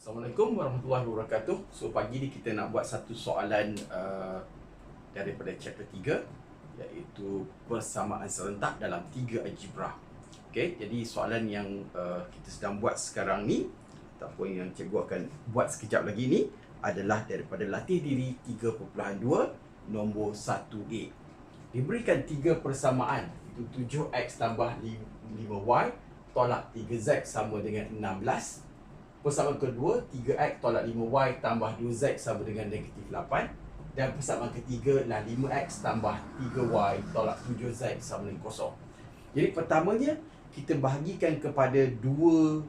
Assalamualaikum warahmatullahi wabarakatuh. So pagi ni kita nak buat satu soalan uh, daripada chapter 3 iaitu persamaan serentak dalam tiga algebra. Okey, jadi soalan yang uh, kita sedang buat sekarang ni ataupun yang cikgu akan buat sekejap lagi ni adalah daripada latih diri 3.2 nombor 1A. Diberikan tiga persamaan itu 7x tambah 5y tolak 3z sama dengan 16 Persamaan kedua 3x tolak 5y tambah 2z sama dengan negatif 8 Dan persamaan ketiga adalah 5x tambah 3y tolak 7z sama dengan kosong. Jadi pertamanya kita bahagikan kepada dua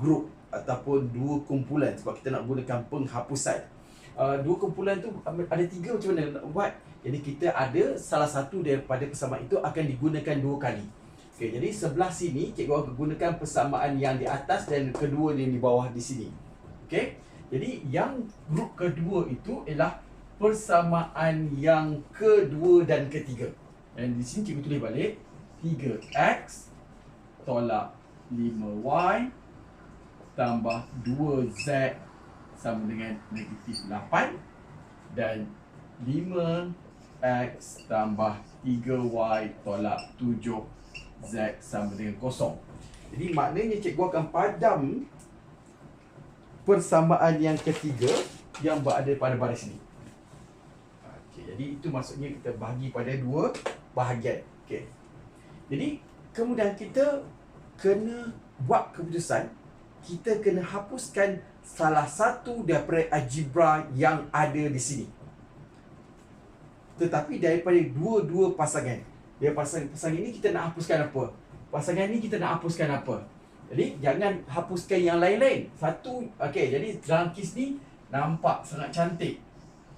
grup ataupun dua kumpulan Sebab kita nak gunakan penghapusan. Uh, Dua kumpulan tu ada tiga macam mana? Nak buat Jadi kita ada salah satu daripada persamaan itu akan digunakan dua kali Okey, jadi sebelah sini cikgu akan gunakan persamaan yang di atas dan kedua yang di bawah di sini. Okey. Jadi yang grup kedua itu ialah persamaan yang kedua dan ketiga. Dan di sini cikgu tulis balik 3x tolak 5y tambah 2z sama dengan negatif 8 dan 5x tambah 3y tolak 7 Z sama dengan kosong. Jadi maknanya cikgu akan padam persamaan yang ketiga yang berada pada baris ini. Okey, jadi itu maksudnya kita bahagi pada dua bahagian. Okey. Jadi kemudian kita kena buat keputusan kita kena hapuskan salah satu daripada algebra yang ada di sini. Tetapi daripada dua-dua pasangan dia pasang pasangan ini kita nak hapuskan apa? Pasangan ini kita nak hapuskan apa? Jadi jangan hapuskan yang lain-lain. Satu okey jadi dalam kes ni nampak sangat cantik.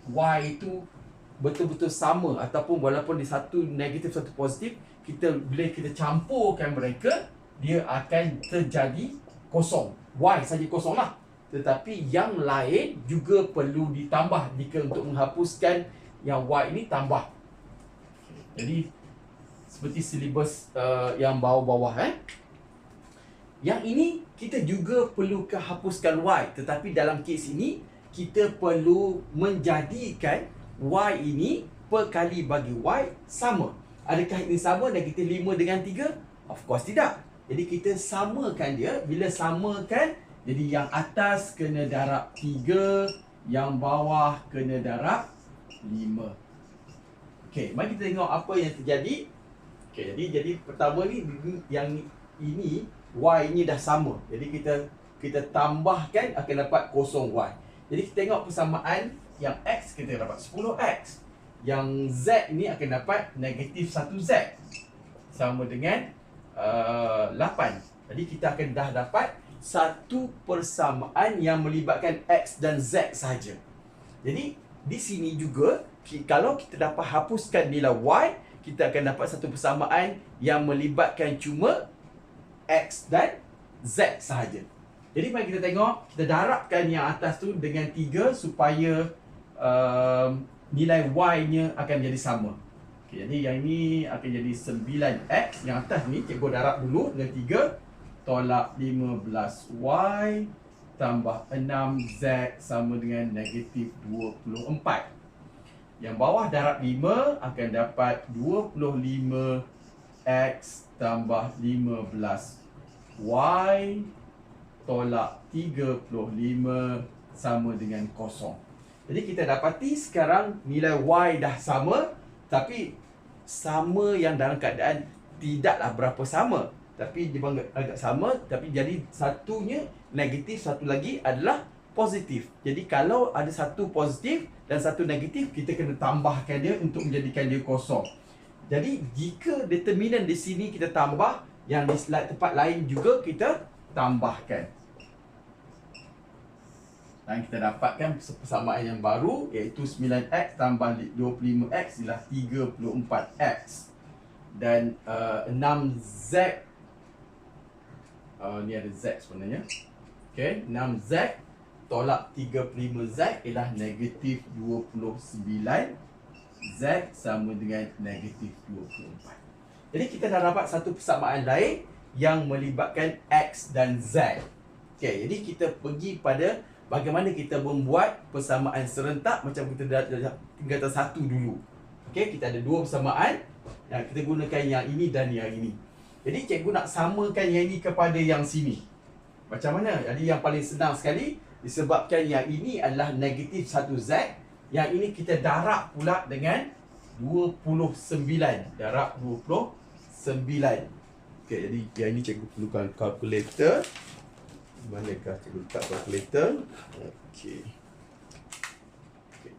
Y itu betul-betul sama ataupun walaupun di satu negatif satu positif kita bila kita campurkan mereka dia akan terjadi kosong. Y saja kosong lah. Tetapi yang lain juga perlu ditambah jika untuk menghapuskan yang Y ini tambah. Jadi seperti silibus uh, yang bawah-bawah eh. Yang ini kita juga perlu hapuskan Y tetapi dalam kes ini kita perlu menjadikan Y ini per kali bagi Y sama. Adakah ini sama negatif 5 dengan 3? Of course tidak. Jadi kita samakan dia. Bila samakan, jadi yang atas kena darab 3, yang bawah kena darab 5. Okey, mari kita tengok apa yang terjadi. Okey, jadi jadi pertama ni yang ini y ni dah sama. Jadi kita kita tambahkan akan dapat kosong y. Jadi kita tengok persamaan yang x kita dapat 10x. Yang z ni akan dapat negatif 1z. Sama dengan uh, 8. Jadi kita akan dah dapat satu persamaan yang melibatkan x dan z sahaja. Jadi di sini juga kalau kita dapat hapuskan nilai y kita akan dapat satu persamaan yang melibatkan cuma X dan Z sahaja. Jadi mari kita tengok, kita darabkan yang atas tu dengan 3 supaya um, nilai Y-nya akan jadi sama. Okay, jadi yang ini akan jadi 9X. Yang atas ni cikgu darab dulu dengan 3. Tolak 15Y tambah 6Z sama dengan negatif 24. Yang bawah darab 5 akan dapat 25 X tambah 15 Y tolak 35 sama dengan kosong. Jadi kita dapati sekarang nilai Y dah sama tapi sama yang dalam keadaan tidaklah berapa sama. Tapi dia agak sama tapi jadi satunya negatif satu lagi adalah positif. Jadi kalau ada satu positif dan satu negatif, kita kena tambahkan dia untuk menjadikan dia kosong. Jadi jika determinan di sini kita tambah, yang di tempat lain juga kita tambahkan. Dan kita dapatkan persamaan yang baru iaitu 9x tambah 25x ialah 34x. Dan uh, 6z uh, ni ada z sebenarnya. Okay, 6z tolak 35Z ialah negatif 29 Z sama dengan negatif 24 Jadi kita dah dapat satu persamaan lain yang melibatkan X dan Z Okey, jadi kita pergi pada bagaimana kita membuat persamaan serentak macam kita dah, tingkatan satu dulu. Okey, kita ada dua persamaan. Yang kita gunakan yang ini dan yang ini. Jadi cikgu nak samakan yang ini kepada yang sini. Macam mana? Jadi yang paling senang sekali disebabkan yang ini adalah negatif 1Z. Yang ini kita darab pula dengan 29. Darab 29. Okey, jadi yang ini cikgu perlukan kalkulator. Manakah cikgu letak kalkulator? Okay,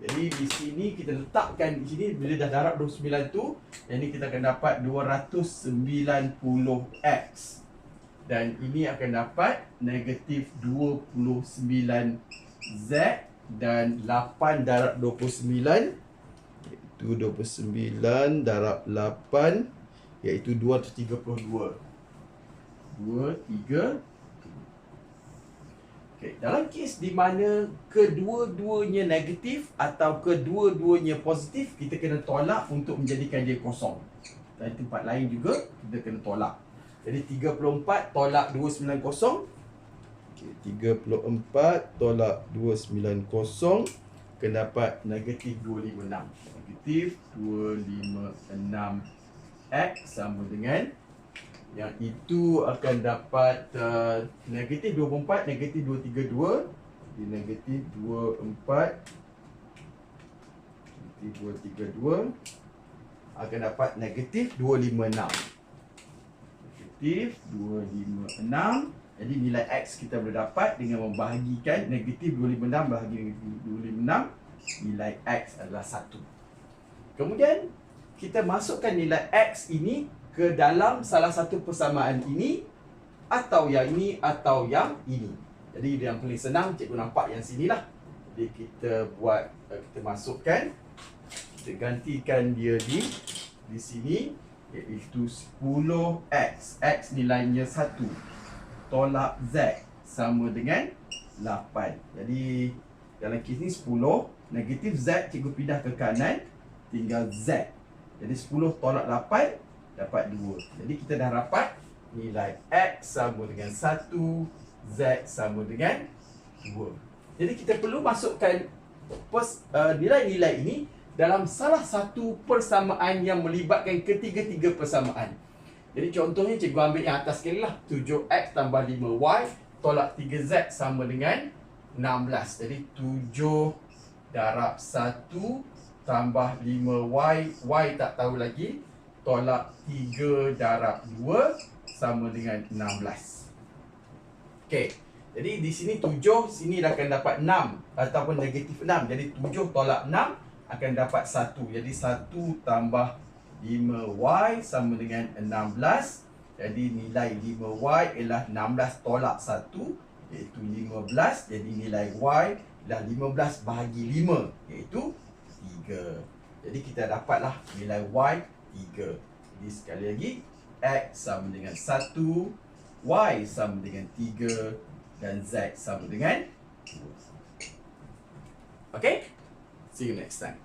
jadi di sini kita letakkan di sini bila dah darab 29 tu, yang ni kita akan dapat 290x. Dan ini akan dapat negatif 29z dan 8 darab 29 iaitu 29 darab 8 iaitu 232. 2 3 Okay. Dalam kes di mana kedua-duanya negatif atau kedua-duanya positif, kita kena tolak untuk menjadikan dia kosong. Dan tempat lain juga, kita kena tolak. Jadi 34 tolak 290. Okay, 34 tolak 290 kena dapat negatif 256. Negatif 256 X sama dengan yang itu akan dapat uh, negatif 24 negatif 232 di negatif 24 negatif 232 akan dapat negatif 256 negatif 256 jadi nilai X kita boleh dapat dengan membahagikan negatif 256 bahagi negatif 256 nilai X adalah 1 kemudian kita masukkan nilai X ini ke dalam salah satu persamaan ini atau yang ini atau yang ini. Jadi yang paling senang cikgu nampak yang sini lah. Jadi kita buat eh, kita masukkan kita gantikan dia di di sini iaitu 10x. X nilainya 1. Tolak z sama dengan 8. Jadi dalam kes ni 10 negatif z cikgu pindah ke kanan tinggal z. Jadi 10 tolak 8 dapat 2. Jadi kita dah dapat nilai X sama dengan 1, Z sama dengan 2. Jadi kita perlu masukkan uh, nilai-nilai ini dalam salah satu persamaan yang melibatkan ketiga-tiga persamaan. Jadi contohnya cikgu ambil yang atas sekali lah. 7X tambah 5Y tolak 3Z sama dengan 16. Jadi 7 darab 1 tambah 5Y. Y tak tahu lagi tolak 3 darab 2 sama dengan 16. Okey. Jadi di sini 7, sini dah akan dapat 6 ataupun negatif 6. Jadi 7 tolak 6 akan dapat 1. Jadi 1 tambah 5y sama dengan 16. Jadi nilai 5y ialah 16 tolak 1 iaitu 15. Jadi nilai y ialah 15 bahagi 5 iaitu 3. Jadi kita dapatlah nilai y 3. Jadi sekali lagi X sama dengan 1 Y sama dengan 3 Dan Z sama dengan 2 Okay See you next time